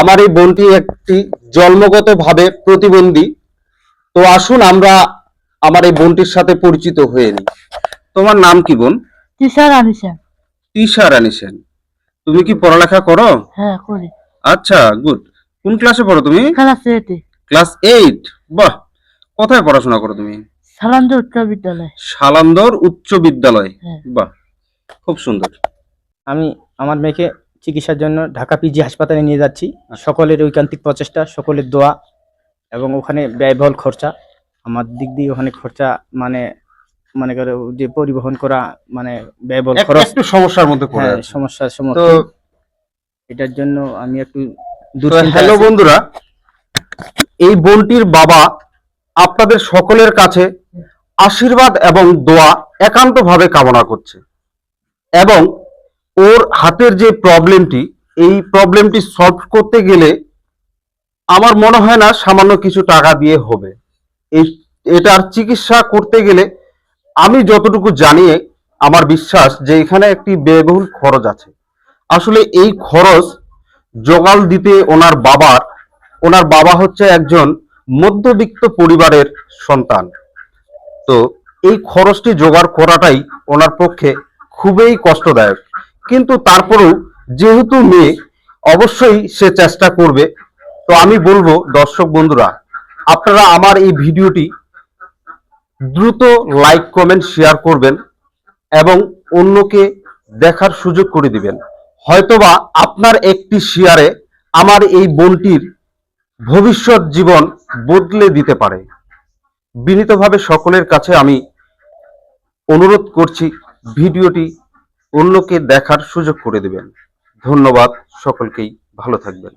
আমার এই বোনটি একটি জন্মগতভাবে প্রতিবন্ধী। তো আসুন আমরা আমার এই বোনটির সাথে পরিচিত হয়ে নিই। তোমার নাম কি বোন? তিশা রানী সেন। তুমি কি পড়ালেখা করো? হ্যাঁ করি। আচ্ছা গুড। কোন ক্লাসে পড়ো তুমি? ক্লাস এইটে ক্লাস এইট বাহ! কোথায় পড়াশোনা করো তুমি? সালান্দ উচ্চ বিদ্যালয়। সালান্দর উচ্চ বিদ্যালয়। হ্যাঁ। বাহ! খুব সুন্দর। আমি আমার মেয়েকে চিকিৎসার জন্য ঢাকা পিজি হাসপাতালে নিয়ে যাচ্ছি। সকলের ঐকান্তিক প্রচেষ্টা সকলের দোয়া এবং ওখানে ব্যয়বহুল খরচা। আমার দিক দিয়ে ওখানে খরচা মানে মনে করো যে পরিবহন করা মানে ব্যয়বহুল খরচ। একটু সমস্যার মধ্যে পড়ে হ্যাঁ, সমস্যার সম্মুখীন। এটার জন্য আমি একটু হ্যালো বন্ধুরা এই বোনটির বাবা আপনাদের সকলের কাছে আশীর্বাদ এবং দোয়া একান্তভাবে কামনা করছে। এবং ওর হাতের যে প্রবলেমটি এই প্রবলেমটি সলভ করতে গেলে আমার মনে হয় না সামান্য কিছু টাকা দিয়ে হবে। এই, এটার চিকিৎসা করতে গেলে আমি যতটুকু জানিয়ে আমার বিশ্বাস যে এখানে একটি ব্যয়বহুল খরচ আছে। আসলে এই খরচ জোগাল দিতে ওনার বাবার, ওনার বাবা হচ্ছে একজন মধ্যবিত্ত পরিবারের সন্তান। তো এই খরচটি জোগাড় করাটাই ওনার পক্ষে খুবই কষ্টদায়ক। কিন্তু তারপরেও যেহেতু মেয়ে, অবশ্যই সে চেষ্টা করবে। তো আমি বলব, দর্শক বন্ধুরা, আপনারা আমার এই ভিডিওটি দ্রুত লাইক, কমেন্ট, শেয়ার করবেন এবং অন্যকে দেখার সুযোগ করে দিবেন। হয়তোবা আপনার একটি শেয়ারে আমার এই বোনটির ভবিষ্যৎ জীবন বদলে দিতে পারে। বিনীতভাবে সকলের কাছে আমি অনুরোধ করছি, ভিডিওটি অন্যকে দেখার সুযোগ করে দেবেন। ধন্যবাদ সকলকেই ভালো থাকবেন।